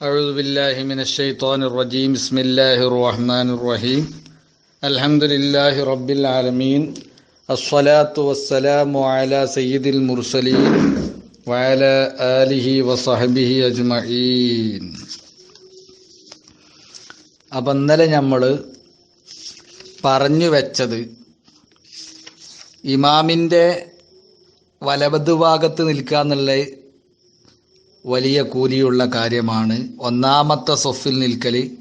أعوذ بالله من الشيطان الرجيم بسم الله الرحمن الرحيم الحمد لله رب العالمين الصلاة والسلام على سيد المرسلين وعلى آله وصحبه أجمعين അപ്പം ഇന്നലെ നമ്മൾ പറഞ്ഞു വെച്ചത് ഇമാമിൻ്റെ വലത് ഭാഗത്ത് നിൽക്കുക എന്നുള്ള വലിയ കൂലിയുള്ള കാര്യമാണ്. ഒന്നാമത്തെ സൊഫിൽ നിൽക്കൽ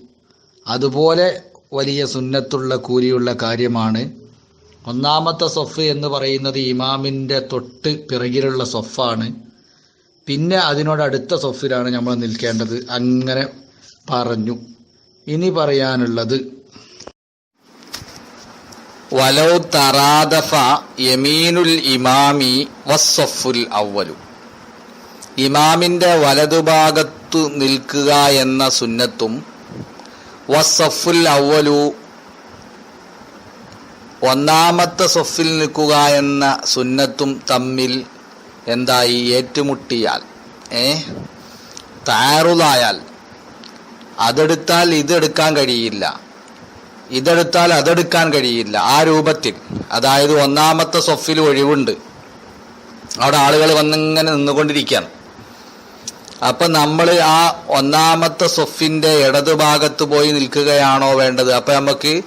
അതുപോലെ വലിയ സുന്നത്തുള്ള കൂലിയുള്ള കാര്യമാണ്. ഒന്നാമത്തെ സൊഫ് എന്ന് പറയുന്നത് ഇമാമിന്റെ തൊട്ട് പിറകിലുള്ള സൊഫാണ് പിന്നെ അതിനോടടുത്ത സൊഫിലാണ് നമ്മൾ നിൽക്കേണ്ടത്. അങ്ങനെ പറഞ്ഞു. ഇനി പറയാനുള്ളത് വലൗ തറാദഫ യമീനുൽ ഇമാമി വസ്സഫുൽ അവലു ഇമാമിന്റെ വലതുഭാഗത്തു നിൽക്കുക എന്ന സുന്നത്തും വസഫുൽ അവലു ഒന്നാമത്തെ സൊഫിൽ നിൽക്കുക എന്ന സുന്നത്തും തമ്മിൽ എന്തായി? ഏറ്റുമുട്ടിയാൽ ഏ? താറുതായാൽ അതെടുത്താൽ ഇതെടുക്കാൻ കഴിയില്ല. ഇതെടുത്താൽ അതെടുക്കാൻ കഴിയില്ല. ആ രൂപത്തിൽ. അതായത് ഒന്നാമത്തെ സൊഫിൽ ഒഴിവുണ്ട്. അവിടെ ആളുകൾ വന്നിങ്ങനെ നിന്നുകൊണ്ടിരിക്കുകയാണ്. അപ്പൊ നമ്മൾ ആ ഒന്നാമത്തെ സൊഫിന്റെ ഇടതുഭാഗത്ത് പോയി നിൽക്കുകയാണോ വേണ്ടത്? അപ്പൊ നമുക്ക്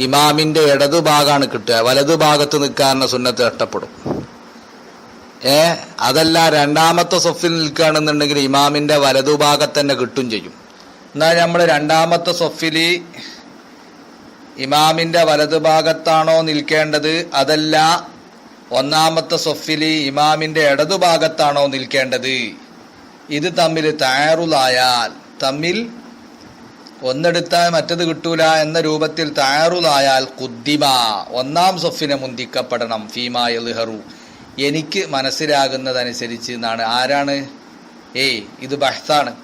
ഇമാമിന്റെ ഇടതുഭാഗമാണ് കിട്ടുക. വലതുഭാഗത്ത് നിൽക്കാനുള്ള സുന്നത്ത് നഷ്ടപ്പെടും. ഏ? അതല്ല രണ്ടാമത്തെ സൊഫിൽ നിൽക്കുകയാണെന്നുണ്ടെങ്കിൽ ഇമാമിന്റെ വലതുഭാഗത്ത് തന്നെ കിട്ടും ചെയ്യും. എന്നാൽ നമ്മൾ രണ്ടാമത്തെ സൊഫിൽ ഇമാമിന്റെ വലതുഭാഗത്താണോ നിൽക്കേണ്ടത്? അതല്ല ഒന്നാമത്തെ സൊഫിൽ ഇമാമിന്റെ ഇടതുഭാഗത്താണോ നിൽക്കേണ്ടത്? ഇത് തമ്മിൽ തയ്യാറുലായാൽ തമ്മിൽ ഒന്നെടുത്താൽ മറ്റത് കിട്ടൂല എന്ന രൂപത്തിൽ തയ്യാറുലായാൽ കുദ്ദിമ ഒന്നാം സൊഫിനെ മുന്തിക്കപ്പെടണം ഫീമാ എൽഹറു എനിക്ക് മനസ്സിലാകുന്നതനുസരിച്ച് എന്നാണ്. ആരാണ്? ഏയ് ഇത് ബഹ്സാണ്.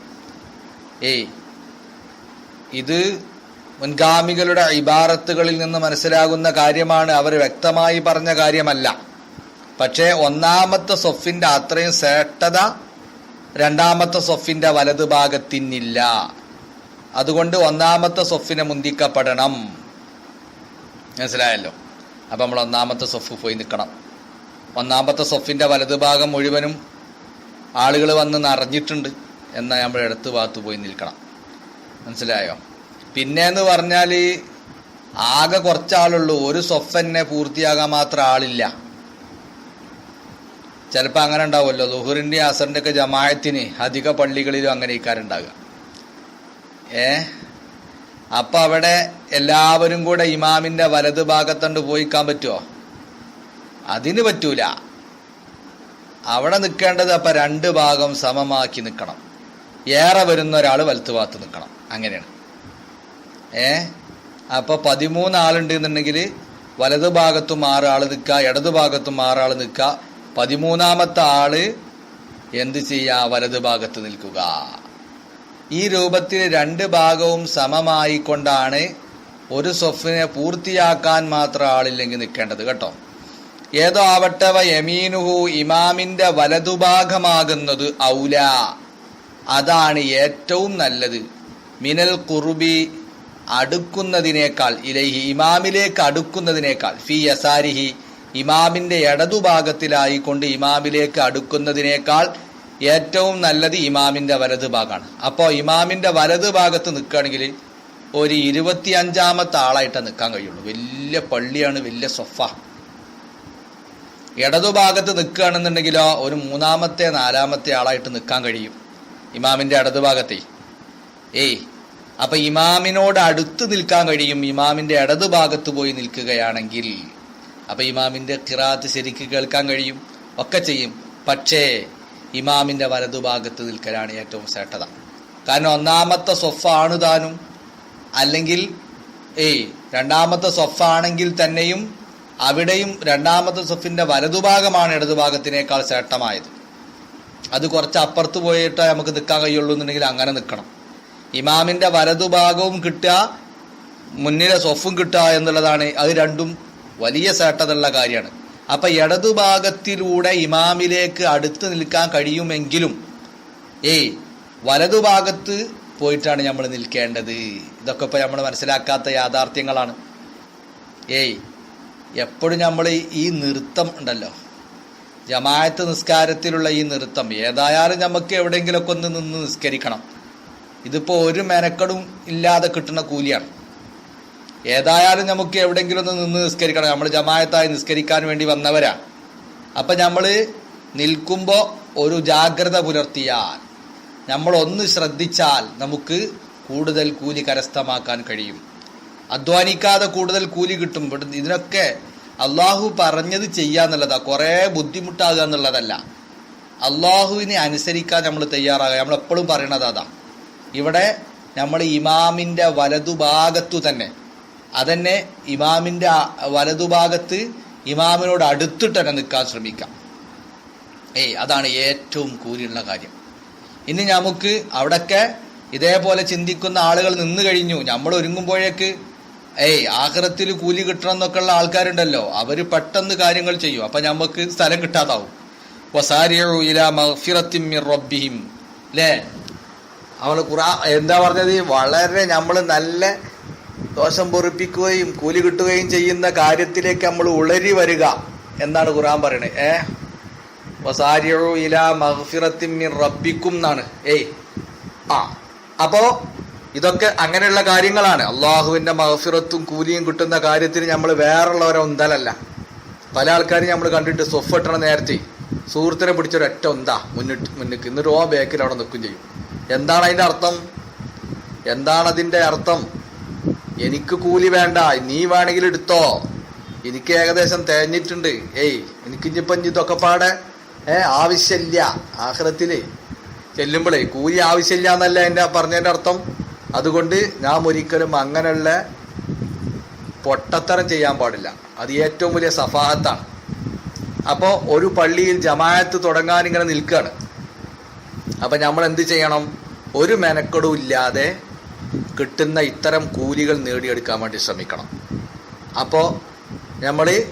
ഏയ് ഇത് മുൻഗാമികളുടെ ഇബാറത്തുകളിൽ നിന്ന് മനസ്സിലാകുന്ന കാര്യമാണ്. അവർ വ്യക്തമായി പറഞ്ഞ കാര്യമല്ല. പക്ഷേ ഒന്നാമത്തെ സൊഫിന്റെ അത്രയും ശ്രേഷ്ഠത രണ്ടാമത്തെ സൊഫിന്റെ വലതുഭാഗത്തിനില്ല അതുകൊണ്ട് ഒന്നാമത്തെ സൊഫിനെ മുന്തിക്കപ്പെടണം. മനസ്സിലായല്ലോ? അപ്പം നമ്മൾ ഒന്നാമത്തെ സൊഫ് പോയി നിൽക്കണം ഒന്നാമത്തെ സൊഫിന്റെ വലതുഭാഗം മുഴുവനും ആളുകൾ വന്ന് നിറഞ്ഞിട്ടുണ്ട് എന്നാൽ നമ്മൾ ഇടത്ത് ഭാഗത്ത് പോയി നിൽക്കണം. മനസ്സിലായോ? പിന്നെ എന്ന് പറഞ്ഞാൽ ആകെ കുറച്ചാളുള്ളൂ. ഒരു സൊഫന്നെ പൂർത്തിയാകാൻ മാത്രം ആളില്ല. ചിലപ്പോൾ അങ്ങനെ ഉണ്ടാവുമല്ലോ. ദുഹറിന്റെ അസറിന്റെ ഒക്കെ ജമായത്തിന് അധിക പള്ളികളിലും അങ്ങനെ ഇക്കാരുണ്ടാകുക ഏ? അപ്പം അവിടെ എല്ലാവരും കൂടെ ഇമാമിന്റെ വലത് ഭാഗത്തുണ്ട് പോയിക്കാൻ പറ്റുമോ അതിന് പറ്റൂല. അവിടെ നിൽക്കേണ്ടത് അപ്പം രണ്ട് ഭാഗം സമമാക്കി നിൽക്കണം. ഏറെ വരുന്ന ഒരാൾ വലത്ത് ഭാഗത്ത് നിൽക്കണം. അങ്ങനെയാണ്. ഏ? അപ്പോൾ പതിമൂന്ന് ആളുണ്ട് എന്നുണ്ടെങ്കിൽ വലത് ഭാഗത്തും ആറ് ആൾ നിൽക്കുക ഇടത് ഭാഗത്തും ആറ് ആൾ നിൽക്കുക പതിമൂന്നാമത്തെ ആൾ എന്ത് ചെയ്യുക വലത് ഭാഗത്ത് നിൽക്കുക. ഈ രൂപത്തിൽ രണ്ട് ഭാഗവും സമമായി കൊണ്ടാണ് ഒരു സ്വഫിനെ പൂർത്തിയാക്കാൻ മാത്രം ആളില്ലെങ്കിൽ നിൽക്കേണ്ടത് കേട്ടോ. ഏതോ ആവട്ടവ യമീനുഹു ഇമാമിന്റെ വലതുഭാഗമാകുന്നത് ഔല. അതാണ് ഏറ്റവും നല്ലത്. മിനൽ കുറുബി അടുക്കുന്നതിനേക്കാൾ ഇലൈഹി ഇമാമിലേക്ക് അടുക്കുന്നതിനേക്കാൾ ഫി യസാരിഹി ഇമാമിന്റെ ഇടതുഭാഗത്തിലായിക്കൊണ്ട് ഇമാമിലേക്ക് അടുക്കുന്നതിനേക്കാൾ ഏറ്റവും നല്ലത് ഇമാമിന്റെ വലത് ഭാഗമാണ്. അപ്പോൾ ഇമാമിന്റെ വലത് ഭാഗത്ത് നിൽക്കുകയാണെങ്കിൽ ഒരു ഇരുപത്തി അഞ്ചാമത്തെ ആളായിട്ടേ നിൽക്കാൻ കഴിയുള്ളൂ. വലിയ പള്ളിയാണ് വലിയ സൊഫ. ഇടതുഭാഗത്ത് നിൽക്കുകയാണെന്നുണ്ടെങ്കിലോ ഒരു മൂന്നാമത്തെ നാലാമത്തെ ആളായിട്ട് നിൽക്കാൻ കഴിയും ഇമാമിന്റെ ഇടതുഭാഗത്തെ. ഏയ് അപ്പം ഇമാമിനോട് അടുത്ത് നിൽക്കാൻ കഴിയും. ഇമാമിന്റെ ഇടതുഭാഗത്ത് പോയി നിൽക്കുകയാണെങ്കിൽ അപ്പൊ ഇമാമിന്റെ കിറാത്ത് ശരിക്ക് കേൾക്കാൻ കഴിയും ഒക്കെ ചെയ്യും. പക്ഷേ ഇമാമിന്റെ വലതുഭാഗത്ത് നിൽക്കലാണ് ഏറ്റവും ശ്രേഷ്ഠത. കാരണം ഒന്നാമത്തെ സൊഫാണ് താനും അല്ലെങ്കിൽ ഏയ് രണ്ടാമത്തെ സൊഫാണെങ്കിൽ തന്നെയും അവിടെയും രണ്ടാമത്തെ സൊഫിന്റെ വലതുഭാഗമാണ് ഇടതുഭാഗത്തിനേക്കാൾ ശ്രേഷ്ഠമായത്. അത് കുറച്ച് അപ്പുറത്ത് പോയിട്ട് നമുക്ക് നിൽക്കാൻ കഴിയുള്ളൂ എന്നുണ്ടെങ്കിൽ അങ്ങനെ നിൽക്കണം. ഇമാമിന്റെ വലതുഭാഗവും കിട്ടുക മുന്നിലെ സൊഫും കിട്ടുക എന്നുള്ളതാണ്. അത് രണ്ടും വലിയ സേട്ടതുള്ള കാര്യമാണ്. അപ്പൊ ഇടതുഭാഗത്തിലൂടെ ഇമാമിലേക്ക് അടുത്ത് നിൽക്കാൻ കഴിയുമെങ്കിലും ഏയ് വലതുഭാഗത്ത് പോയിട്ടാണ് നമ്മൾ നിൽക്കേണ്ടത്. ഇതൊക്കെ ഇപ്പോൾ നമ്മൾ മനസ്സിലാക്കാത്ത യാഥാർത്ഥ്യങ്ങളാണ്. ഏയ് എപ്പോഴും നമ്മൾ ഈ നൃത്തം ഉണ്ടല്ലോ. ജമായത്ത് നിസ്കാരത്തിലുള്ള ഈ നൃത്തം ഏതായാലും നമുക്ക് എവിടെയെങ്കിലുമൊക്കെ ഒന്ന് നിന്ന് നിസ്കരിക്കണം. ഇതിപ്പോൾ ഒരു മെനക്കടും ഇല്ലാതെ കിട്ടുന്ന കൂലിയാണ്. ഏതായാലും നമുക്ക് എവിടെയെങ്കിലും ഒന്ന് നിന്ന് നിസ്കരിക്കണം. നമ്മൾ ജമായത്തായി നിസ്കരിക്കാൻ വേണ്ടി വന്നവരാ. അപ്പം നമ്മൾ നിൽക്കുമ്പോൾ ഒരു ജാഗ്രത പുലർത്തിയാൽ നമ്മൾ ഒന്ന് ശ്രദ്ധിച്ചാൽ നമുക്ക് കൂടുതൽ കൂലി കരസ്ഥമാക്കാൻ കഴിയും. അധ്വാനിക്കാതെ കൂടുതൽ കൂലി കിട്ടും. ഇതിനൊക്കെ അള്ളാഹു പറഞ്ഞത് ചെയ്യാന്നുള്ളതാ കുറേ ബുദ്ധിമുട്ടാകുക എന്നുള്ളതല്ല. അള്ളാഹുവിനെ അനുസരിക്കാൻ നമ്മൾ തയ്യാറാകുക നമ്മൾ എപ്പോഴും പറയണത് അതാ. ഇവിടെ നമ്മൾ ഇമാമിന്റെ വലതുഭാഗത്തു തന്നെ അതന്നെ ഇമാമിന്റെ വലതുഭാഗത്ത് ഇമാമിനോട് അടുത്തിട്ട് തന്നെ നിൽക്കാൻ ശ്രമിക്കാം. ഏയ് അതാണ് ഏറ്റവും കൂലിയുള്ള കാര്യം. ഇനി നമുക്ക് അവിടൊക്കെ ഇതേപോലെ ചിന്തിക്കുന്ന ആളുകൾ നിന്ന് കഴിഞ്ഞു. നമ്മൾ ഒരുങ്ങുമ്പോഴേക്ക് ഏയ് ആഹ്റത്തിൽ കൂലി കിട്ടണം എന്നൊക്കെ ഉള്ള ആൾക്കാരുണ്ടല്ലോ. അവർ പെട്ടെന്ന് കാര്യങ്ങൾ ചെയ്യും. അപ്പം നമുക്ക് സ്ഥലം കിട്ടാതാവും. റബ്ബിഹിം. ല്ലേ? അവൾ ഖുറാ എന്താ പറഞ്ഞത്? വളരെ നമ്മൾ നല്ല ദോഷം പൊറിപ്പിക്കുകയും കൂലി കിട്ടുകയും ചെയ്യുന്ന കാര്യത്തിലേക്ക് നമ്മൾ ഉളരി വരിക എന്നാണ് ഖുറാൻ പറയണത്. ഏ? വസാരിയു റബ്ബിക്കും എന്നാണ്. ഏയ്. ആ. അപ്പോ ഇതൊക്കെ അങ്ങനെയുള്ള കാര്യങ്ങളാണ്. അള്ളാഹുവിന്റെ മഹഫിറത്തും കൂലിയും കിട്ടുന്ന കാര്യത്തിന് നമ്മൾ വേറുള്ളവരെ ഒന്തലല്ല പല ആൾക്കാരും നമ്മൾ കണ്ടിട്ട് സൊഫട്ടണ നേരത്തെ സുഹൃത്തിനെ പിടിച്ചൊരൊറ്റ ഒന്താ മുന്നിട്ട് മുന്നിക്ക്. എന്നിട്ട് ഓ ബേക്കിൽ അവിടെ നിൽക്കും ചെയ്യും. എന്താണ് അതിന്റെ അർത്ഥം? എന്താണ് അതിന്റെ അർത്ഥം? എനിക്ക് കൂലി വേണ്ട. നീ വേണമെങ്കിൽ എടുത്തോ. എനിക്ക് ഏകദേശം തേഞ്ഞിട്ടുണ്ട് ഏയ് എനിക്ക് ഇനിയിപ്പം ഇതൊക്കെ പാടെ ഏ ആവശ്യമില്ല. ആഹ്റത്തിൽ ചെല്ലുമ്പോഴേ കൂലി ആവശ്യമില്ല എന്നല്ല എന്റെ പറഞ്ഞതിന്റെ അർത്ഥം. അതുകൊണ്ട് ഞാൻ ഒരിക്കലും അങ്ങനെയുള്ള പൊട്ടത്തരം ചെയ്യാൻ പാടില്ല. അത് ഏറ്റവും വലിയ സഫാഹത്താണ്. അപ്പോൾ ഒരു പള്ളിയിൽ ജമായത്ത് തുടങ്ങാൻ ഇങ്ങനെ നിൽക്കുകയാണ് അപ്പം നമ്മൾ എന്ത് ചെയ്യണം? ഒരു മെനക്കെടും ഇല്ലാതെ കിട്ടുന്ന ഇത്തരം കൂലികൾ നേടിയെടുക്കാൻ വേണ്ടി ശ്രമിക്കണം. അപ്പോൾ നമ്മൾ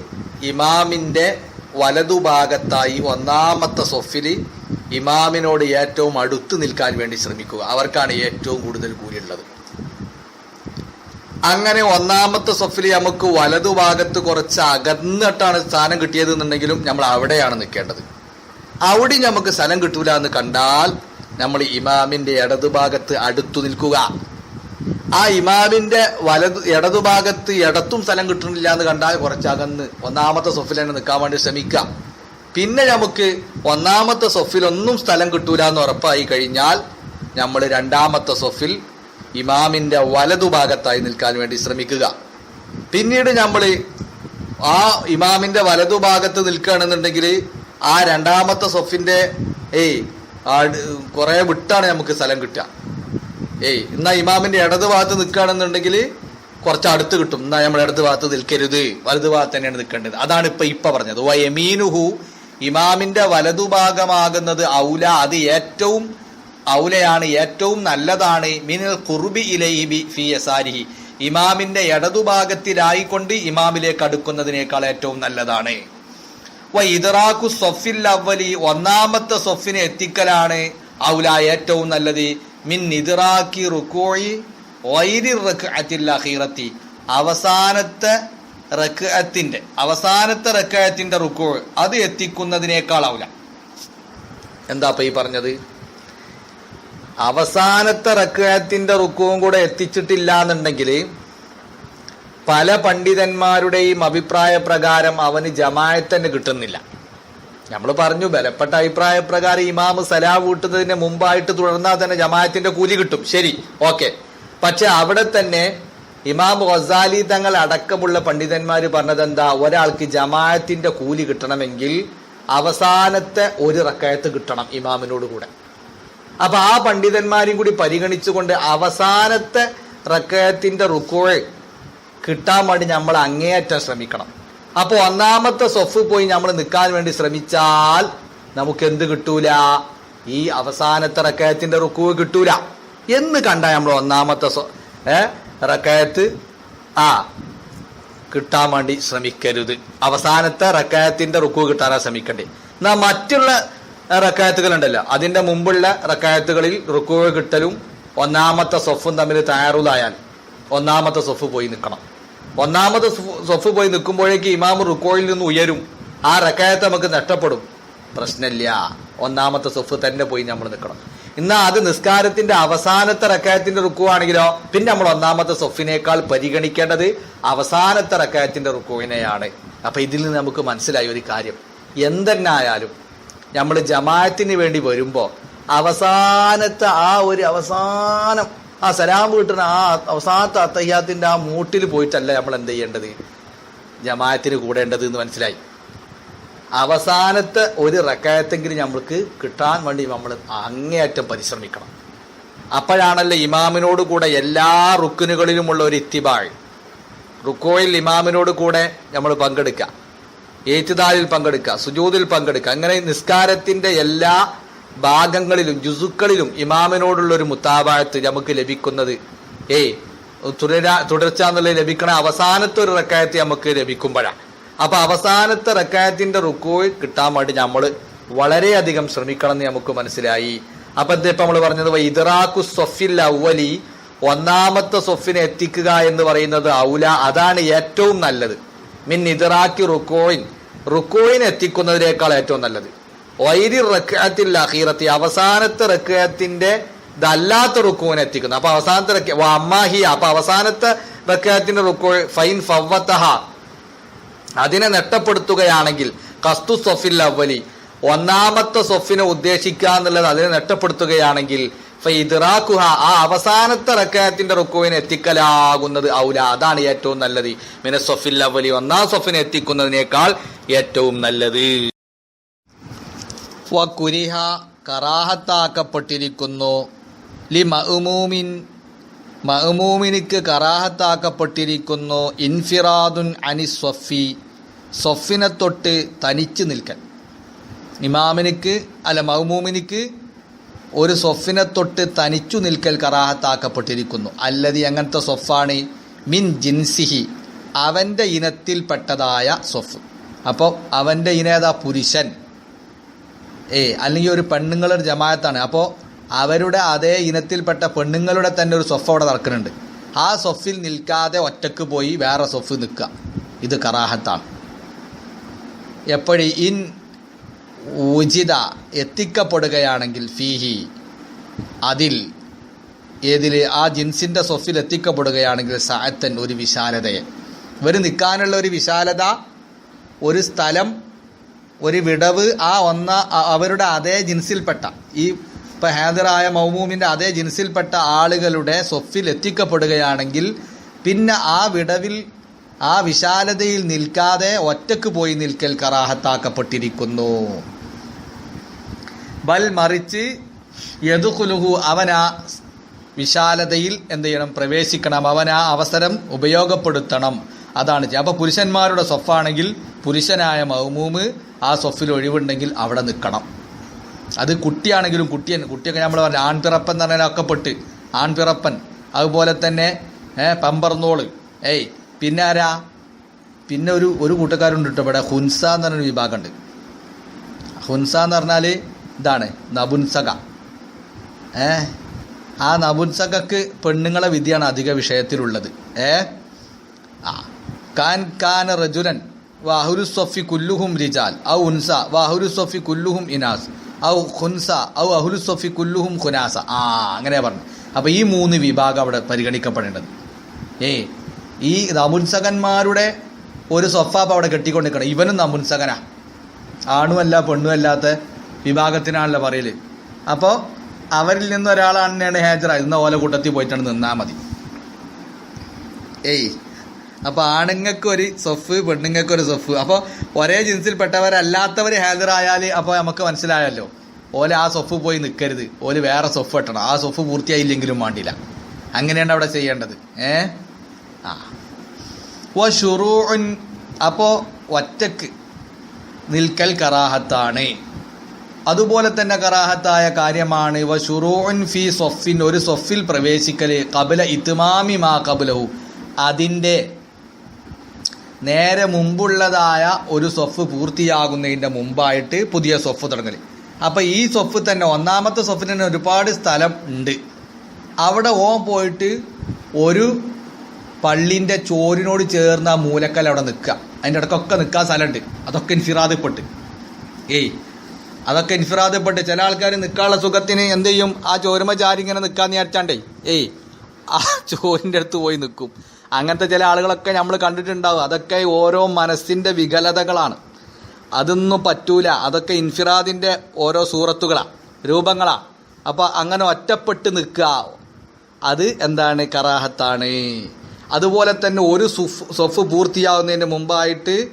ഇമാമിന്റെ വലതുഭാഗത്തായി ഒന്നാമത്തെ സൊഫിൽ ഇമാമിനോട് ഏറ്റവും അടുത്ത് നിൽക്കാൻ വേണ്ടി ശ്രമിക്കുക. അവർക്കാണ് ഏറ്റവും കൂടുതൽ കൂലിയുള്ളത്. അങ്ങനെ ഒന്നാമത്തെ സൊഫിൽ നമുക്ക് വലതുഭാഗത്ത് കുറച്ച് അകന്നിട്ടാണ് സ്ഥാനം കിട്ടിയത് എന്നുണ്ടെങ്കിലും നമ്മൾ അവിടെയാണ് നിൽക്കേണ്ടത്. അവിടെ നമുക്ക് സ്ഥലം കിട്ടൂല എന്ന് കണ്ടാൽ നമ്മൾ ഇമാമിന്റെ ഇടതുഭാഗത്ത് അടുത്തു നിൽക്കുക. ആ ഇമാമിന്റെ വലത് ഇടതുഭാഗത്ത് ഇടത്തും സ്ഥലം കിട്ടുന്നില്ല എന്ന് കണ്ടാൽ കുറച്ചകന്ന് ഒന്നാമത്തെ സൊഫിൽ തന്നെ നിൽക്കാൻ വേണ്ടി ശ്രമിക്കാം. പിന്നെ നമുക്ക് ഒന്നാമത്തെ സൊഫിലൊന്നും സ്ഥലം കിട്ടൂല എന്ന് ഉറപ്പായി കഴിഞ്ഞാൽ നമ്മൾ രണ്ടാമത്തെ സൊഫിൽ ഇമാമിന്റെ വലതുഭാഗത്തായി നിൽക്കാൻ വേണ്ടി ശ്രമിക്കുക. പിന്നീട് നമ്മൾ ആ ഇമാമിന്റെ വലതുഭാഗത്ത് നിൽക്കുകയാണെന്നുണ്ടെങ്കിൽ ആ രണ്ടാമത്തെ സൊഫിന്റെ ഏയ് കുറെ വിട്ടാണ് നമുക്ക് സ്ഥലം കിട്ടുക. ഏയ് എന്നാ ഇമാമിന്റെ ഇടത് ഭാഗത്ത് നിൽക്കുകയാണെന്നുണ്ടെങ്കിൽ കുറച്ച് അടുത്ത് കിട്ടും. എന്നാ നമ്മൾ ഇടത് ഭാഗത്ത് നിൽക്കരുത്. വലതു ഭാഗത്ത് തന്നെയാണ് നിൽക്കേണ്ടത്. അതാണ് ഇപ്പൊ ഇപ്പൊ പറഞ്ഞത്. വ യമീനുഹു ഇമാമിന്റെ വലതുഭാഗമാകുന്നത് ഔല. അത് ഏറ്റവും ഔലയാണ് ഏറ്റവും നല്ലതാണ്. മിനൽ കുർബി ഇലൈബി ഫി എസാരിഹി ഇമാമിന്റെ ഇടതുഭാഗത്തിലായിക്കൊണ്ട് ഇമാമിലേക്ക് അടുക്കുന്നതിനേക്കാൾ ഏറ്റവും നല്ലതാണ്. വ സൊഫിൽ അവലി ഒന്നാമത്തെ സൊഫിനെ എത്തിക്കലാണ് ഔല ഏറ്റവും നല്ലത്. മിൻ നിതിറാക്കി റുക്കോയി വൈരി റക്അത്തിൽ അവസാനത്തെ റക്അത്തിന്റെ അവസാനത്തെ റക്അത്തിന്റെ റുക്കോ അത് എത്തിക്കുന്നതിനേക്കാളാവില്ല എന്താ അപ്പൊ ഈ പറഞ്ഞത്? അവസാനത്തെ റക്അത്തിന്റെ റുക്കുവും കൂടെ എത്തിച്ചിട്ടില്ല എന്നുണ്ടെങ്കിൽ പല പണ്ഡിതന്മാരുടെയും അഭിപ്രായ പ്രകാരം അവന് ജമായത്തന്നെ കിട്ടുന്നില്ല. നമ്മൾ പറഞ്ഞു ബലപ്പെട്ട അഭിപ്രായ പ്രകാരം ഇമാമ് സലാ കൂട്ടുന്നതിന് മുമ്പായിട്ട് തുടർന്നാൽ തന്നെ ജമാഅത്തിന്റെ കൂലി കിട്ടും. ശരി ഓക്കെ. പക്ഷെ അവിടെ തന്നെ ഇമാം ഗസാലി തങ്ങൾ അടക്കമുള്ള പണ്ഡിതന്മാർ പറഞ്ഞത് എന്താ? ഒരാൾക്ക് ജമാഅത്തിന്റെ കൂലി കിട്ടണമെങ്കിൽ അവസാനത്തെ ഒരു റക്കയത്ത് കിട്ടണം ഇമാമിനോട് കൂടെ. അപ്പൊ ആ പണ്ഡിതന്മാരും കൂടി പരിഗണിച്ചുകൊണ്ട് അവസാനത്തെ റക്കയത്തിന്റെ റുക്കോഴ് കിട്ടാൻ വേണ്ടി നമ്മൾ അങ്ങേയറ്റം ശ്രമിക്കണം. അപ്പൊ ഒന്നാമത്തെ സ്വഫ് പോയി നമ്മൾ നിൽക്കാൻ വേണ്ടി ശ്രമിച്ചാൽ നമുക്ക് എന്ത് കിട്ടൂല? ഈ അവസാനത്തെ റക്കയത്തിന്റെ റുക്കുവ് കിട്ടൂല. എന്ന് കണ്ടാൽ നമ്മൾ ഒന്നാമത്തെ റക്കയത്ത് ആ കിട്ടാൻ വേണ്ടി ശ്രമിക്കരുത്. അവസാനത്തെ റക്കയത്തിന്റെ റുക്കു കിട്ടാനാ ശ്രമിക്കണ്ടേ. എന്നാ മറ്റുള്ള റക്കായത്തുകൾ ഉണ്ടല്ലോ അതിന്റെ മുമ്പുള്ള റക്കായത്തുകളിൽ റുക്കുവ് കിട്ടലും ഒന്നാമത്തെ സൊഫും തമ്മിൽ തയ്യാറുതായാൽ ഒന്നാമത്തെ സൊഫ് പോയി നിൽക്കണം. ഒന്നാമത്തെ സൊഫ് സൊഫ് പോയി നിൽക്കുമ്പോഴേക്ക് ഇമാം റുക്കോയിൽ നിന്ന് ഉയരും. ആ റക്കായത്ത് നമുക്ക് നഷ്ടപ്പെടും. പ്രശ്നമില്ല. ഒന്നാമത്തെ സ്വഫ് തന്നെ പോയി നമ്മൾ നിൽക്കണം. എന്നാൽ അത് നിസ്കാരത്തിന്റെ അവസാനത്തെ റക്കായത്തിന്റെ റുക്കുവാണെങ്കിലോ പിന്നെ നമ്മൾ ഒന്നാമത്തെ സൊഫിനേക്കാൾ പരിഗണിക്കേണ്ടത് അവസാനത്തെ റക്കായത്തിന്റെ റുക്കുവിനെയാണ്. അപ്പൊ ഇതിൽ നിന്ന് നമുക്ക് മനസ്സിലായ ഒരു കാര്യം. എന്തെന്നായാലും നമ്മൾ ജമാഅത്തിന് വേണ്ടി വരുമ്പോൾ അവസാനത്തെ ആ ഒരു അവസാനം ആ സലാം കിട്ടുന്ന ആ അവസാനത്തെ അത്തഹ്യാത്തിന്റെ ആ മൂട്ടിൽ പോയിട്ടല്ല നമ്മൾ എന്ത് ചെയ്യേണ്ടത്? ജമാഅത്തിന് കൂടേണ്ടത് എന്ന് മനസ്സിലായി. അവസാനത്തെ ഒരു റക്കായത്തെങ്കിലും നമ്മൾക്ക് കിട്ടാൻ വേണ്ടി നമ്മൾ അങ്ങേയറ്റം പരിശ്രമിക്കണം. അപ്പോഴാണല്ലോ ഇമാമിനോട് കൂടെ എല്ലാ റുക്കിനുകളിലുമുള്ള ഒരു ഇത്തിബാഴ് റുക്കോയിൽ ഇമാമിനോട് കൂടെ നമ്മൾ പങ്കെടുക്കുക. ഏറ്റുദാലിൽ പങ്കെടുക്കുക സുജൂതിൽ പങ്കെടുക്കുക. അങ്ങനെ നിസ്കാരത്തിന്റെ എല്ലാ ഭാഗങ്ങളിലും ജുസുക്കളിലും ഇമാമിനോടുള്ള ഒരു മുത്താബായത്ത് നമുക്ക് ലഭിക്കുന്നത്. ഏയ് തുടരാ തുടർച്ച എന്നുള്ളത് ലഭിക്കണ അവസാനത്തെ ഒരു റക്കായത്ത് നമുക്ക് ലഭിക്കുമ്പോഴാണ് അപ്പൊ അവസാനത്തെ റക്കായത്തിന്റെ റുക്കോയ് കിട്ടാൻ വേണ്ടി നമ്മൾ വളരെയധികം ശ്രമിക്കണം എന്ന് നമുക്ക് മനസ്സിലായി. അപ്പൊ എന്താ ഇപ്പൊ നമ്മൾ പറഞ്ഞത്? ഇതറാക്കു സൊഫിൽ അവലി ഒന്നാമത്തെ സൊഫിനെ എത്തിക്കുക എന്ന് പറയുന്നത് ഔല അതാണ് ഏറ്റവും നല്ലത്. മിൻ ഇതറാക്കി റുക്കോയിൻ റുക്കോയിൻ എത്തിക്കുന്നതിനേക്കാൾ ഏറ്റവും നല്ലത്. വൈരി റക്കാത്തിൽ അഹീറത്തി അവസാനത്തെ റക്കാത്തിന്റെ ഇതല്ലാത്ത റുക്കുവിനെ എത്തിക്കുന്നു. അപ്പൊ അവസാനത്തെ അമ്മാഹിയ അപ്പൊ അവസാനത്തെ റക്കാത്തിന്റെ റുക്കു ഫൈൻ ഫവത്തഹ അതിനെ നെട്ടപ്പെടുത്തുകയാണെങ്കിൽ കസ്തു സൊഫിൽ അവലി ഒന്നാമത്തെ സൊഫിനെ ഉദ്ദേശിക്കുക എന്നുള്ളത് അതിനെ നെട്ടപ്പെടുത്തുകയാണെങ്കിൽ ഫൈദിറാഖുഹ ആ അവസാനത്തെ റക്കായത്തിന്റെ റുക്കുവിനെ എത്തിക്കലാകുന്നത് ഔല. അതാണ് ഏറ്റവും നല്ലത്. മിന സൊഫിൽ അവലി ഒന്നാം സൊഫിനെ എത്തിക്കുന്നതിനേക്കാൾ ഏറ്റവും നല്ലത്. വക്കുരിഹ കറാഹത്താക്കപ്പെട്ടിരിക്കുന്നു. ലി മഅമൂമിൻ മഅ്മൂമിനിക്ക് കറാഹത്താക്കപ്പെട്ടിരിക്കുന്നു. ഇൻഫിറാദുൻ അനി സ്വഫി സ്വഫിനെ തൊട്ട് തനിച്ച് നിൽക്കൽ ഇമാമിനിക്ക് അല്ല മഹ്മൂമിനിക്ക് ഒരു സ്വഫിനെ തൊട്ട് തനിച്ചു നിൽക്കൽ കറാഹത്താക്കപ്പെട്ടിരിക്കുന്നു. അല്ലതി അങ്ങനത്തെ സ്വഫാണ് മിൻ ജിൻസിഹി അവന്റെ ഇനത്തിൽപ്പെട്ടതായ സ്വഫ്. അപ്പോൾ അവന്റെ ഇനേതാ പുരുഷൻ? ഏ അല്ലെങ്കിൽ ഒരു പെണ്ണുങ്ങളൊരു ജമാഅത്താണ്. അപ്പോൾ അവരുടെ അതേ ഇനത്തിൽപ്പെട്ട പെണ്ണുങ്ങളുടെ തന്നെ ഒരു സൊഫ് അവിടെ നടക്കുന്നുണ്ട്. ആ സൊഫിൽ നിൽക്കാതെ ഒറ്റയ്ക്ക് പോയി വേറെ സൊഫ് നിൽക്കുക. ഇത് കറാഹത്താണ്. എപ്പോഴി ഇൻ ഉചിത എത്തിക്കപ്പെടുകയാണെങ്കിൽ ഫീഹി അതിൽ ഏതിൽ ആ ജിൻസിന്റെ സൊഫിൽ എത്തിക്കപ്പെടുകയാണെങ്കിൽ സായത്തൻ ഒരു വിശാലതയെ. ഇവർ നിൽക്കാനുള്ള ഒരു വിശാലത ഒരു സ്ഥലം ഒരു വിടവ് ആ ഒന്ന അവരുടെ അതേ ജിൻസിൽപ്പെട്ട ഈ ഇപ്പം ഹാജറായ മൗമൂമിന്റെ അതേ ജിൻസിൽപ്പെട്ട ആളുകളുടെ സ്വഫിൽ എത്തിക്കപ്പെടുകയാണെങ്കിൽ പിന്നെ ആ വിടവിൽ ആ വിശാലതയിൽ നിൽക്കാതെ ഒറ്റയ്ക്ക് പോയി നിൽക്കൽ കറാഹത്താക്കപ്പെട്ടിരിക്കുന്നു. ബൽ മറിച്ച് യദുഖുലുഹു അവൻ ആ വിശാലതയിൽ എന്ത് ചെയ്യണം? പ്രവേശിക്കണം. അവൻ ആ അവസരം ഉപയോഗപ്പെടുത്തണം. അതാണ്. അപ്പോൾ പുരുഷന്മാരുടെ സ്വഫാണെങ്കിൽ പുരുഷനായ മൗമൂമ് ആ സ്വഫിൽ ഒഴിവുണ്ടെങ്കിൽ അവിടെ നിൽക്കണം. അത് കുട്ടിയാണെങ്കിലും കുട്ടിയൻ കുട്ടിയൊക്കെ നമ്മൾ പറഞ്ഞു ആൺപിറപ്പൻ എന്ന് പറഞ്ഞാൽ ഒക്കെപ്പെട്ട് ആൺപിറപ്പൻ. അതുപോലെ തന്നെ പമ്പർന്നോൾ. ഏയ് പിന്നെ ആരാ പിന്നെ ഒരു ഒരു കൂട്ടക്കാരുണ്ട് കേട്ടോ ഇവിടെ. ഹുൻസ എന്ന് പറഞ്ഞൊരു വിഭാഗമുണ്ട് ഹുൻസ എന്ന് പറഞ്ഞാൽ ഇതാണ് നബുൻസക ഏ ആ നബുൻസകക്ക് പെണ്ണുങ്ങളെ വിധിയാണ് അധിക വിഷയത്തിലുള്ളത്. ഏ ആ. കാൻ കാന റജുലൻ. വാഹുരു സൊഫി കുല്ലുഹും റിജാൽ. ഔ ഉൻസ വാഹുരു സൊഫി കുല്ലുഹും ഇനാസ്. ഔ ഖുൻസ ഔ അഹുരു സൊഫി കുല്ലുഹും ഖുനാസ. ആ അങ്ങനെ പറഞ്ഞു അപ്പോൾ ഈ മൂന്ന് വിഭാഗം അവിടെ പരിഗണിക്കപ്പെടേണ്ടത്. ഏ ഈ നമുൻസകന്മാരുടെ ഒരു സൊഫാപ്പ് അവിടെ കെട്ടിക്കൊണ്ടിരിക്കണം. ഇവനും നമുൻസകനാ ആണുമല്ല പെണ്ണും അല്ലാത്ത വിഭാഗത്തിനാണല്ലോ പറയൽ. അപ്പോൾ അവരിൽ നിന്ന് ഒരാളാണ് ഹാജറ ഇന്ന ഓല കൂട്ടത്തിൽ പോയിട്ടാണ് നിന്നാൽ മതി. ഏയ് അപ്പോൾ ആണുങ്ങൾക്ക് ഒരു സൊഫ് പെണ്ണുങ്ങൾക്ക് ഒരു സൊഫ്. അപ്പോൾ ഒരേ ജിൻസിൽപ്പെട്ടവരല്ലാത്തവർ ഹാജറായാൽ അപ്പോൾ നമുക്ക് മനസ്സിലായല്ലോ. ഓല ആ സൊഫ് പോയി നിൽക്കരുത് ഓൽ വേറെ സൊഫ് വെട്ടണം ആ സൊഫ് പൂർത്തിയായില്ലെങ്കിലും വേണ്ടില്ല അങ്ങനെയാണ് അവിടെ ചെയ്യേണ്ടത്. ഏ? ആ. ഓ ഷുറൂൻ അപ്പോൾ ഒറ്റയ്ക്ക് നിൽക്കൽ കറാഹത്താണ്. അതുപോലെ തന്നെ കറാഹത്തായ കാര്യമാണ് വ ഷുറൂൻ ഫി സൊഫിൻ. ഒരു സൊഫിൽ പ്രവേശിക്കൽ കബല ഇത്മാമി മാ കബലവും അതിന്റെ നേരെ മുമ്പുള്ളതായ ഒരു സൊഫ് പൂർത്തിയാകുന്നതിന്റെ മുമ്പായിട്ട് പുതിയ സൊഫ് തുടങ്ങൽ അപ്പോൾ ഈ സൊഫ് തന്നെ ഒന്നാമത്തെ സൊഫിന് തന്നെ ഒരുപാട് സ്ഥലം ഉണ്ട്. അവിടെ ഓൻ പോയിട്ട് ഒരു പള്ളിന്റെ ചോരിനോട് ചേർന്ന ആ മൂലക്കൽ അവിടെ നിൽക്കുക. അതിന്റെ ഇടയ്ക്കൊക്കെ നിൽക്കാൻ സ്ഥലമുണ്ട്. അതൊക്കെ ഇൻഫിറാദിപ്പെട്ട്. ഏയ് അതൊക്കെ ഇൻഫിറാദിപ്പെട്ട്. ചില ആൾക്കാർ നിൽക്കാനുള്ള സുഖത്തിന് എന്ത് ചെയ്യും? ആ ചോരുമ ചാരി ഇങ്ങനെ നിൽക്കാന്ന് വിചാരിച്ചാണ്ടേ. ഏയ് ആ ചോരിന്റെ അടുത്ത് പോയി നിൽക്കും. അങ്ങനത്തെ ചില ആളുകളൊക്കെ നമ്മൾ കണ്ടിട്ടുണ്ടാവും. അതൊക്കെ ഓരോ മനസ്സിന്റെ വികലതകളാണ്. അതൊന്നും പറ്റൂല. അതൊക്കെ ഇൻഫിറാദിന്റെ ഓരോ സൂറത്തുകളാണ് രൂപങ്ങളാണ് അപ്പോൾ അങ്ങനെ ഒറ്റപ്പെട്ട് നിൽക്കുക. അത് എന്താണ്? കറാഹത്താണ്. അതുപോലെ തന്നെ ഒരു സുഫ് സൊഫ് പൂർത്തിയാവുന്നതിന് മുമ്പായിട്ട്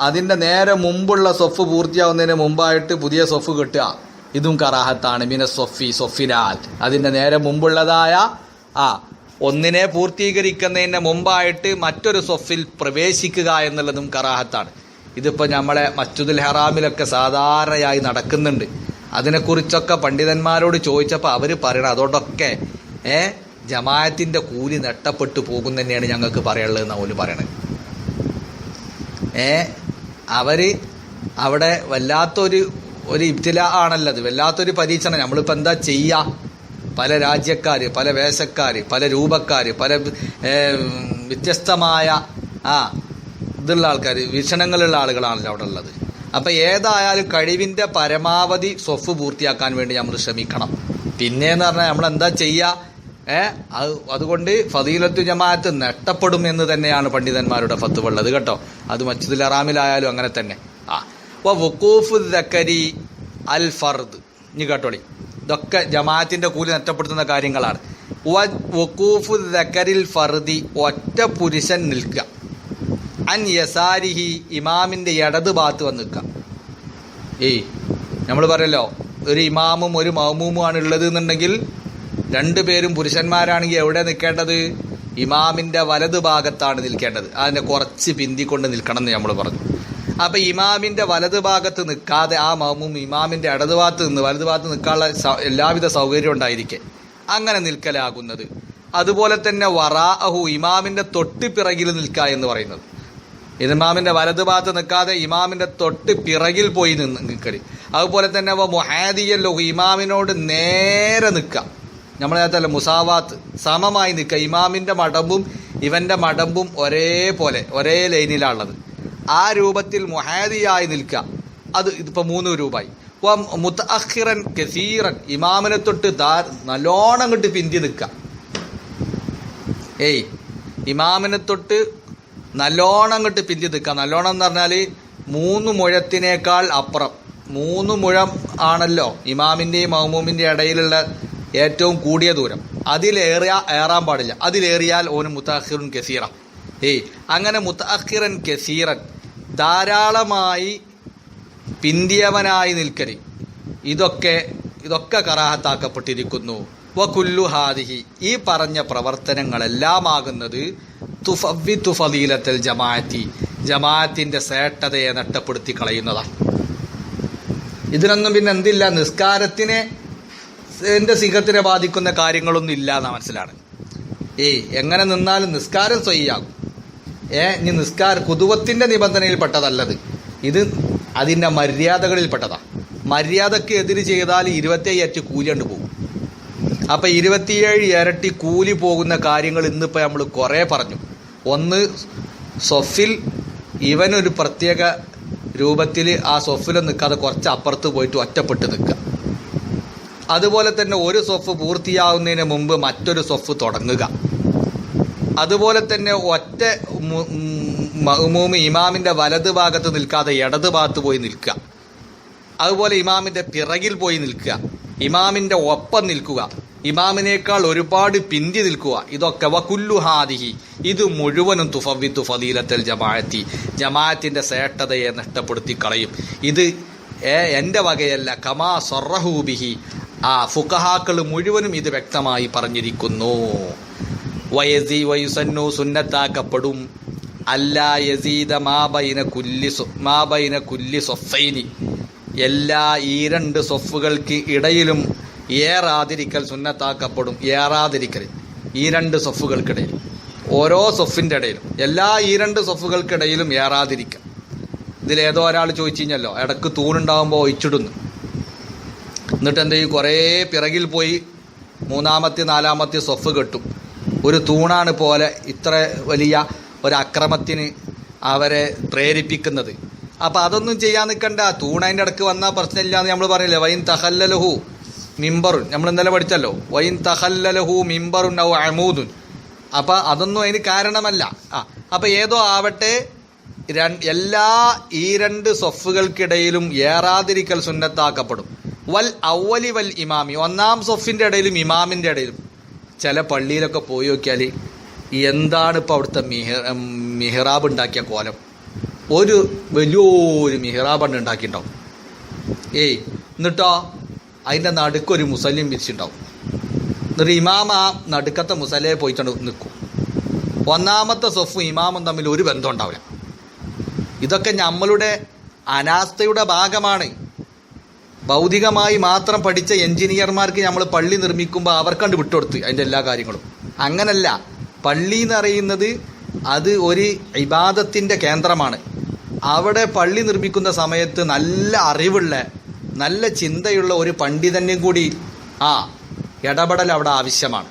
അതിന്റെ നേരെ മുമ്പുള്ള സൊഫ് പൂർത്തിയാവുന്നതിന് മുമ്പായിട്ട് പുതിയ സൊഫ് കിട്ടുക. ഇതും കറാഹത്താണ്. മിന സൊഫി സൊഫിനാൽ. അതിന്റെ നേരെ മുമ്പുള്ളതായ ആ ഒന്നിനെ പൂർത്തീകരിക്കുന്നതിന് മുമ്പായിട്ട് മറ്റൊരു സ്വഫിൽ പ്രവേശിക്കുക എന്നുള്ളതും കറാഹത്താണ്. ഇതിപ്പോൾ നമ്മളെ മസ്ജിദുൽ ഹറാമിലൊക്കെ സാധാരണയായി നടക്കുന്നുണ്ട്. അതിനെക്കുറിച്ചൊക്കെ പണ്ഡിതന്മാരോട് ചോദിച്ചപ്പോൾ അവർ പറയണം അതോടൊക്കെ ഏ ജമായത്തിന്റെ കൂലി നെട്ടപ്പെട്ടു പോകും തന്നെയാണ് ഞങ്ങൾക്ക് പറയാനുള്ളത് എന്നാണ് ഓൽ പറയണത് ഏ അവർ അവിടെ വല്ലാത്തൊരു ഒരു ഇബ്തില ആണല്ലത്. വല്ലാത്തൊരു പരീക്ഷണം. നമ്മളിപ്പോൾ എന്താ ചെയ്യുക പല രാജ്യക്കാർ പല വേഷക്കാർ പല രൂപക്കാർ പല വ്യത്യസ്തമായ ആ ഇതുള്ള ആൾക്കാർ വീക്ഷണങ്ങളുള്ള ആളുകളാണല്ലോ അവിടെ ഉള്ളത്. അപ്പം ഏതായാലും കഴിവിന്റെ പരമാവധി സ്വഫ് പൂർത്തിയാക്കാൻ വേണ്ടി നമ്മൾ ശ്രമിക്കണം. പിന്നെയെന്ന് പറഞ്ഞാൽ നമ്മൾ എന്താ ചെയ്യുക ഏ അത് അതുകൊണ്ട് ഫതീലത്തു ജമാഅത്ത് നഷ്ടപ്പെടും എന്ന് തന്നെയാണ് പണ്ഡിതന്മാരുടെ ഫത്തുവുള്ളത് കേട്ടോ. അത് മസ്ജിദുൽ അറാമിലായാലും അങ്ങനെ തന്നെ. ആ അപ്പോൾ വുക്കൂഫ് ദക്കരി അൽ ഫർദ്. ഇനി കേട്ടോളി. ഇതൊക്കെ ജമാഅത്തിന്റെ കൂലി നഷ്ടപ്പെടുത്തുന്ന കാര്യങ്ങളാണ്. വുക്കൂഫു ദക്കരിൽ ഫർദി ഒറ്റ പുരുഷൻ നിൽക്കുക. അൻ യസാരിഹി ഇമാമിന്റെ ഇടത് ഭാഗത്ത് വന്ന് നിൽക്കുക. ഏയ് നമ്മൾ പറയല്ലോ ഒരു ഇമാമും ഒരു മഹമൂമുമാണ് ഉള്ളത് എന്നുണ്ടെങ്കിൽ രണ്ടു പേരും പുരുഷന്മാരാണെങ്കിൽ എവിടെ നിൽക്കേണ്ടത്? ഇമാമിന്റെ വലത് ഭാഗത്താണ് നിൽക്കേണ്ടത്. അതിനെ കുറച്ച് പിന്തിക്കൊണ്ട് നിൽക്കണം എന്ന് നമ്മൾ പറഞ്ഞു. അപ്പൊ ഇമാമിന്റെ വലത് ഭാഗത്ത് നിൽക്കാതെ ആ മാമും ഇമാമിന്റെ ഇടത് ഭാഗത്ത് നിന്ന് വലത് ഭാഗത്ത് നിൽക്കാനുള്ള എല്ലാവിധ സൗകര്യം ഉണ്ടായിരിക്കെ. അങ്ങനെ നിൽക്കലാകുന്നത്. അതുപോലെ തന്നെ വറാഅഹു ഇമാമിന്റെ തൊട്ട് പിറകിൽ നിൽക്കുക എന്ന് പറയുന്നത്. ഇമാമിന്റെ വലത് ഭാഗത്ത് നിൽക്കാതെ ഇമാമിന്റെ തൊട്ട് പിറകിൽ പോയി നിന്ന് നിൽക്കൽ. അതുപോലെ തന്നെ മൊഹാദിയല്ലോ ഇമാമിനോട് നേരെ നിൽക്കുക നമ്മൾ നേരത്തെ മുസാവാത്ത് സമമായി നിൽക്കുക ഇമാമിന്റെ മടമ്പും ഇവന്റെ മടമ്പും ഒരേപോലെ ഒരേ ലൈനിലാണുള്ളത് ആ രൂപത്തിൽ മുഹാദിയായി നിൽക്കുക. അത് ഇതിപ്പോൾ മൂന്ന് രൂപമായി മുത്തഅഖിറൻ കസീറൻ ഇമാമിനെ തൊട്ട് ദാ നല്ലോണം അങ്ങോട്ട് പിന്തി നിൽക്കുക. ഏയ് ഇമാമിനെ തൊട്ട് നല്ലോണം അങ്ങോട്ട് പിന്തി നിൽക്കുക. നല്ലോണം എന്ന് പറഞ്ഞാൽ മൂന്ന് മുഴത്തിനേക്കാൾ അപ്പുറം. മൂന്ന് മുഴം ആണല്ലോ ഇമാമിന്റെയും മഹമൂമിന്റെയും ഇടയിലുള്ള ഏറ്റവും കൂടിയ ദൂരം. അതിലേറിയ ഏറാൻ പാടില്ല. അതിലേറിയാൽ ഓന് മുത്തഅഖിറുൻ കസീറ. ഏയ് അങ്ങനെ മുത്തഅഖിറൻ കസീറൻ ധാരാളമായി പിന്തിയവനായി നിൽക്കരി. ഇതൊക്കെ ഇതൊക്കെ കറാഹത്താക്കപ്പെട്ടിരിക്കുന്നു. വകുല്ലു ഹാദിഹി ഈ പറഞ്ഞ പ്രവർത്തനങ്ങളെല്ലാമാകുന്നത് തുഫവി തുഫലീലത്തിൽ ജമാഅത്തി ജമാഅത്തിന്റെ സേട്ടതയെ നഷ്ടപ്പെടുത്തി കളയുന്നതാണ്. ഇതിനൊന്നും പിന്നെ എന്തില്ല നിസ്കാരത്തിനെ എന്റെ സിംഹത്തിനെ ബാധിക്കുന്ന കാര്യങ്ങളൊന്നും ഇല്ല എന്ന മനസ്സിലാണ് ഏയ് എങ്ങനെ നിന്നാലും നിസ്കാരം സ്വയ്യാകും ഏ ഇനി നിസ്കാർ കുതുവത്തിന്റെ നിബന്ധനയിൽപ്പെട്ടതല്ലത് ഇത് അതിന്റെ മര്യാദകളിൽ മര്യാദയ്ക്ക് മര്യാദയ്ക്ക് എതിര് ചെയ്താൽ ഇരുപത്തേഴ് ഇരട്ടി കൂലി കൊണ്ട് പോകും. അപ്പോൾ ഇരുപത്തിയേഴ് ഇരട്ടി കൂലി പോകുന്ന കാര്യങ്ങൾ ഇന്നിപ്പോൾ നമ്മൾ കുറേ പറഞ്ഞു. ഒന്ന് സൊഫിൽ ഇവനൊരു പ്രത്യേക രൂപത്തിൽ ആ സൊഫിൽ നിൽക്കാതെ കുറച്ച് അപ്പുറത്ത് പോയിട്ട് ഒറ്റപ്പെട്ട് നിൽക്കുക അതുപോലെ തന്നെ ഒരു സൊഫ് പൂർത്തിയാവുന്നതിന് മുമ്പ് മറ്റൊരു സൊഫ് തുടങ്ങുക. അതുപോലെ തന്നെ ഒറ്റ മഹ്മൂമ് ഇമാമിന്റെ വലത് ഭാഗത്ത് നിൽക്കാതെ ഇടത് ഭാഗത്ത് പോയി നിൽക്കുക. അതുപോലെ ഇമാമിന്റെ പിറകിൽ പോയി നിൽക്കുക. ഇമാമിന്റെ ഒപ്പം നിൽക്കുക. ഇമാമിനേക്കാൾ ഒരുപാട് പിന്തി നിൽക്കുക. ഇതൊക്കെ വകുല്ലു ഹാദിഹി. ഇത് മുഴുവനും തുഫവിത്തു ഫദീലത്തൽ ജമാഅത്തി. ജമാഅത്തിന്റെ ശ്രേഷ്ഠതയെ നഷ്ടപ്പെടുത്തി കളയും. ഇത് എന്റെ വകയല്ല. കമാ സൊറഹൂബിഹി ആ ഫുക്കഹാക്കൾ മുഴുവനും ഇത് വ്യക്തമായി പറഞ്ഞിരിക്കുന്നു. വയസി വയുസന്നു സുന്നത്താക്കപ്പെടും. അല്ലാ യസീദ മാബൈന കുല്ലി മാബൈന കുല്ലി സൊഫൈനി. എല്ലാ ഈ രണ്ട് സൊഫുകൾക്ക് ഇടയിലും ഏറാതിരിക്കൽ സുന്നത്താക്കപ്പെടും. ഏറാതിരിക്കൽ. ഈ രണ്ട് സൊഫുകൾക്കിടയിൽ. ഓരോ സൊഫിന്റെ ഇടയിലും. എല്ലാ ഈ രണ്ട് സൊഫുകൾക്കിടയിലും ഏറാതിരിക്കുക ഇതിലേതോ ഒരാൾ ചോദിച്ചു കഴിഞ്ഞല്ലോ ഇടയ്ക്ക് തൂണുണ്ടാകുമ്പോൾ ഒഴിച്ചിടുന്നു. എന്നിട്ട് എന്ത് ചെയ്യും? കുറേ പിറകിൽ പോയി മൂന്നാമത്തെ നാലാമത്തെ സൊഫ് കെട്ടും. ഒരു തൂണാണ് പോലെ ഇത്ര വലിയ ഒരു അവരെ പ്രേരിപ്പിക്കുന്നത്. അപ്പോൾ അതൊന്നും ചെയ്യാൻ നിൽക്കണ്ട. തൂണതിന്റെ ഇടയ്ക്ക് വന്നാൽ പ്രശ്നമില്ല എന്ന് നമ്മൾ പറയില്ലേ. വൈൻ തഹല്ലലഹു മിമ്പറുൻ. നമ്മൾ ഇന്നലെ പഠിച്ചല്ലോ. വൈൻ തഹല്ലലഹു മിമ്പറുൻ ഔ അമൂദുൻ. അപ്പോൾ അതൊന്നും അതിന് കാരണമല്ല. ആ അപ്പോൾ ഏതോ ആവട്ടെ എല്ലാ ഈ രണ്ട് സൊഫുകൾക്കിടയിലും ഏറാതിരിക്കൽ സുന്നത്താക്കപ്പെടും. വൽ ഔവലി വൽ ഇമാമി. ഒന്നാം സൊഫിന്റെ ഇടയിലും ഇമാമിന്റെ ഇടയിലും. ചില പള്ളിയിലൊക്കെ പോയി നോക്കിയാൽ എന്താണ് ഇപ്പോൾ അവിടുത്തെ മിഹ മിഹ്റാബ് ഉണ്ടാക്കിയ കോലം? ഒരു വലിയൊരു മിഹ്റാബാണ് ഉണ്ടാക്കിയിട്ടുണ്ടാവും. ഏയ് എന്നിട്ടോ അതിന്റെ നടുക്കൊരു മുസലിം വിരിച്ചിട്ടുണ്ടാവും. എന്നിട്ട് ഇമാം ആ നടുക്കത്തെ മുസലയെ പോയിട്ടുണ്ട് നിൽക്കും ഒന്നാമത്തെ സൊഫും ഇമാമും തമ്മിൽ ഒരു ബന്ധം ഉണ്ടാവില്ല. ഇതൊക്കെ നമ്മളുടെ അനാസ്ഥയുടെ ഭാഗമാണ്. ഭൗതികമായി മാത്രം പഠിച്ച എഞ്ചിനീയർമാർക്ക് നമ്മൾ പള്ളി നിർമ്മിക്കുമ്പോൾ അവർക്കണ്ട് വിട്ടുകൊടുത്ത് അതിന്റെ എല്ലാ കാര്യങ്ങളും. അങ്ങനല്ല. പള്ളി എന്ന് അറിയുന്നത് അത് ഒരു ഇബാദത്തിന്റെ കേന്ദ്രമാണ്. അവിടെ പള്ളി നിർമ്മിക്കുന്ന സമയത്ത് നല്ല അറിവുള്ള നല്ല ചിന്തയുള്ള ഒരു പണ്ഡിതനും കൂടി ആ ഇടപെടൽ അവിടെ ആവശ്യമാണ്.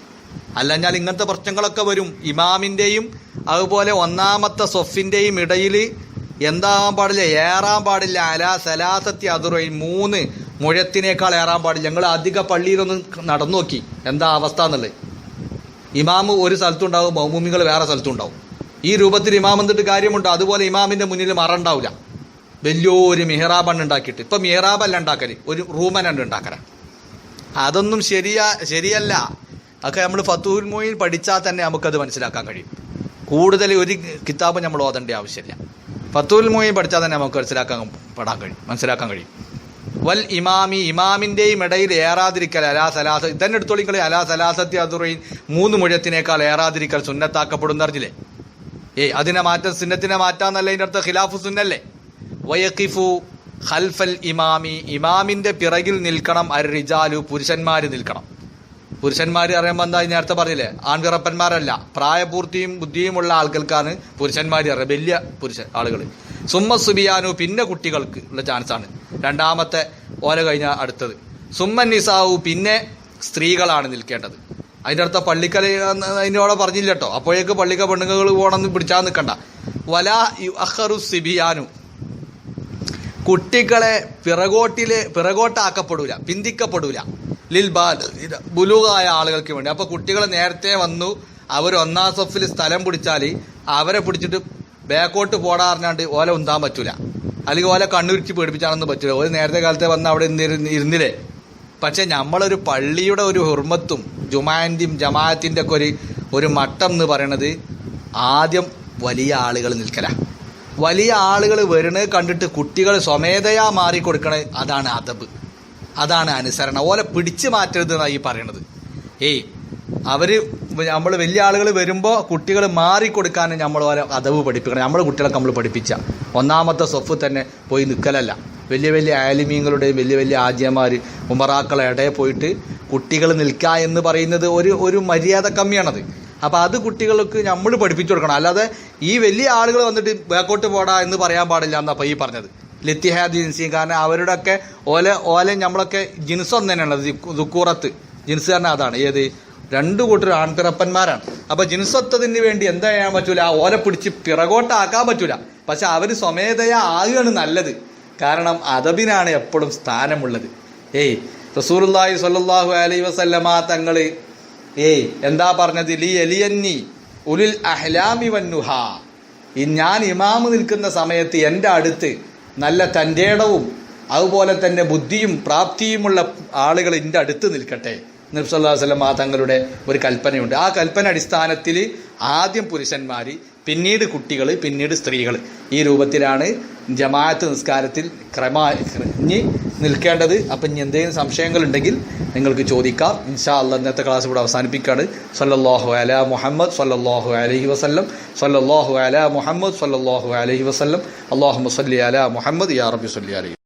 അല്ലഞ്ഞാൽ ഇങ്ങനത്തെ പ്രശ്നങ്ങളൊക്കെ വരും. ഇമാമിന്റെയും അതുപോലെ ഒന്നാമത്തെ സൊഫിന്റെയും ഇടയിൽ എന്താകാൻ പാടില്ല ഏറാൻ പാടില്ല. അലാ സലാസത്തി അതുറയിൽ മൂന്ന് മുഴത്തിനേക്കാൾ ഏറാൻ പാടില്ല. ഞങ്ങൾ അധിക പള്ളിയിലൊന്നും നടന്നു നോക്കി എന്താ അവസ്ഥ എന്നുള്ളത്? ഇമാമ് ഒരു സ്ഥലത്തുണ്ടാവും മൗമുമികൾ വേറെ സ്ഥലത്തുണ്ടാവും. ഈ രൂപത്തിൽ ഇമാം എന്നിട്ട് കാര്യമുണ്ടോ? അതുപോലെ ഇമാമിന്റെ മുന്നിൽ മറണ്ടാവില്ല. വലിയൊരു മിഹ്റാബണ് ഉണ്ടാക്കിയിട്ട്. ഇപ്പം മിഹ്റാബല്ല ഉണ്ടാക്കൽ. ഒരു റൂമനുണ്ട് ഉണ്ടാക്കല. അതൊന്നും ശരിയാ ശരിയല്ല. അതൊക്കെ നമ്മൾ ഫത്തൂൽ മൊയിൽ പഠിച്ചാൽ തന്നെ നമുക്കത് മനസ്സിലാക്കാൻ കഴിയും. കൂടുതൽ ഒരു കിതാബ് നമ്മൾ ഓതേണ്ട ആവശ്യമില്ല. ഫത്തൂൽ മൊയിൽ പഠിച്ചാൽ തന്നെ നമുക്ക് മനസ്സിലാക്കാൻ പെടാൻ കഴിയും. മനസ്സിലാക്കാൻ കഴിയും. വൽ ഇമാമി ഇമാമിന്റെയും ഇടയിൽ ഏറാതിരിക്കൽ അലാ സലാസ ഇതന്നെ എടുത്തോളിക്കളെ അലാ സലാസത്തി അതുറയിൻ മൂന്ന് മുഴത്തിനേക്കാൾ ഏറാതിരിക്കൽ സുന്നത്താക്കപ്പെടുന്ന അറിഞ്ഞില്ലേ ഏയ് അതിനെ മാറ്റം സുന്നത്തിനെ മാറ്റാന്നല്ല ഇതിന്റെ അടുത്ത് ഖിലാഫു സുന്നല്ലേ? വയക്കിഫു ഹൽഫൽ ഇമാമി ഇമാമിന്റെ പിറകിൽ നിൽക്കണം അർ റിജാലു പുരുഷന്മാർ നിൽക്കണം. പുരുഷന്മാർ അറിയുമ്പോൾ എന്താ നേരത്തെ പറഞ്ഞില്ലേ? ആൺപിറപ്പന്മാരല്ല പ്രായപൂർത്തിയും ബുദ്ധിയുമുള്ള ആൾക്കാർക്കാണ് പുരുഷന്മാർ അറിയാം വലിയ പുരുഷ ആളുകൾ സുമ്മ സുബിയാനു പിന്നെ കുട്ടികൾക്ക് ഉള്ള ചാൻസാണ് രണ്ടാമത്തെ ഓല കഴിഞ്ഞ അടുത്തത്. സുമ്മൻ നിസാവു പിന്നെ സ്ത്രീകളാണ് നിൽക്കേണ്ടത്. അതിന്റെ അടുത്ത പള്ളിക്കല അതിനോടെ പറഞ്ഞില്ല കേട്ടോ. അപ്പോഴേക്ക് പള്ളിക്ക പെണ്ണുങ്ങൾ പോകണമെന്ന് പിടിച്ചാൽ നിൽക്കണ്ട. വല അഹറു സിബിയാനു. കുട്ടികളെ പിറകോട്ടിൽ പിറകോട്ടാക്കപ്പെടൂല പിന്തിക്കപ്പെടൂല. ലിൽ ബാൽ ബുലുകായ ആളുകൾക്ക് വേണ്ടി. അപ്പോൾ കുട്ടികൾ നേരത്തെ വന്നു അവർ ഒന്നാം സഫിൽ സ്ഥലം പിടിച്ചാൽ അവരെ പിടിച്ചിട്ട് ബാക്കോട്ട് പോടാറിഞ്ഞാണ്ട് ഓല ഉന്താൻ പറ്റൂല. അല്ലെങ്കിൽ ഓല കണ്ണുരിച്ച് പേടിപ്പിച്ചാണെന്ന് പറ്റില്ല. ഒരു നേരത്തെ കാലത്തെ വന്ന് അവിടെ ഇരുന്നില്ലേ? പക്ഷെ നമ്മളൊരു പള്ളിയുടെ ഒരു ഹുർമത്തും ജുമാന്റെയും ജമാഅത്തിന്റെ ഒക്കെ ഒരു ഒരു മട്ടം എന്ന് പറയണത് ആദ്യം വലിയ ആളുകൾ നിൽക്കല. വലിയ ആളുകൾ വരുന്നത് കണ്ടിട്ട് കുട്ടികൾ സ്വമേധയാ കൊടുക്കണേ അതാണ് അതബ് അതാണ് അനുസരണം. ഓലെ പിടിച്ചു മാറ്റരുത് എന്നാണ് ഈ പറയണത്. ഏയ് അവർ നമ്മൾ വലിയ ആളുകൾ വരുമ്പോൾ കുട്ടികൾ മാറിക്കൊടുക്കാൻ നമ്മൾ ഓരോ അതവ് പഠിപ്പിക്കണം. നമ്മൾ കുട്ടികളൊക്കെ നമ്മൾ പഠിപ്പിച്ച. ഒന്നാമത്തെ സ്വഫ് തന്നെ പോയി നിൽക്കലല്ല വലിയ വലിയ ആലിമീങ്ങളുടെയും വലിയ വലിയ ആജ്യമാർ ഉമറാക്കളെ ഇടയിൽ പോയിട്ട് കുട്ടികൾ നിൽക്കുക എന്ന് പറയുന്നത് ഒരു ഒരു മര്യാദ കമ്മിയാണത്. അപ്പോൾ അത് കുട്ടികൾക്ക് നമ്മൾ പഠിപ്പിച്ചു കൊടുക്കണം. അല്ലാതെ ഈ വലിയ ആളുകൾ വന്നിട്ട് ബാക്കോട്ട് പോടാ എന്ന് പറയാൻ പാടില്ല എന്നപ്പോൾ ഈ പറഞ്ഞത്. ലിത്തിഹാദ് ജിൻസി കാരണം അവരുടെ ഒക്കെ ഓല ഓല നമ്മളൊക്കെ ജിൻസ് ഒന്ന് തന്നെയാണ് ദുക്കൂറത്ത് ജിൻസ് തന്നെ അതാണ്. ഏത്? രണ്ടു കൂട്ടർ ആൺപിറപ്പന്മാരാണ്. അപ്പൊ ജിൻസത്വത്തിന് വേണ്ടി എന്താ ചെയ്യാൻ പറ്റൂല? ആ ഓല പിടിച്ച് പിറകോട്ടാക്കാൻ പറ്റൂല. പക്ഷെ അവർ സ്വമേധയാ ആകുകയാണ് നല്ലത്. കാരണം അദബിനാണ് എപ്പോഴും സ്ഥാനമുള്ളത്. ഏയ് റസൂലുള്ളാഹി സ്വല്ലല്ലാഹു അലൈ വസല്ലമ തങ്ങൾ ഏയ് എന്താ പറഞ്ഞത്? ലി എലിയന്നി ഉലിൽ അഹ്ലാമി വന്നുഹ. ഈ ഞാൻ ഇമാമ് നിൽക്കുന്ന സമയത്ത് എന്റെ അടുത്ത് നല്ല തന്റെടവും അതുപോലെ തന്നെ ബുദ്ധിയും പ്രാപ്തിയുമുള്ള ആളുകൾ എന്റെ അടുത്ത് നിൽക്കട്ടെ. നിർസല്ലാ വല്ലം ആ തങ്ങളുടെ ഒരു കൽപ്പനയുണ്ട്. ആ കൽപ്പന അടിസ്ഥാനത്തിൽ ആദ്യം പുരുഷന്മാർ പിന്നീട് കുട്ടികൾ പിന്നീട് സ്ത്രീകൾ ഈ രൂപത്തിലാണ് ജമാഅത്ത് നിസ്കാരത്തിൽ ക്രമഞ്ഞ് നിൽക്കേണ്ടത്. അപ്പം ഇനി എന്തെങ്കിലും സംശയങ്ങളുണ്ടെങ്കിൽ നിങ്ങൾക്ക് ചോദിക്കാം. ഇൻഷാ അല്ല ഇന്നത്തെ ക്ലാസ് ഇവിടെ അവസാനിപ്പിക്കുകയാണ്. സല്ലല്ലാഹു അല മുഹമ്മദ് സല്ലല്ലാഹു അലഹി വസല്ലം. സല്ലല്ലാഹു അല മുഹമ്മദ് സല്ലല്ലാഹു അലഹി വസല്ലം. അള്ളാഹു സല്ലി അല മുഹമ്മദ് യാ റബ്ബി സല്ലി അലൈഹി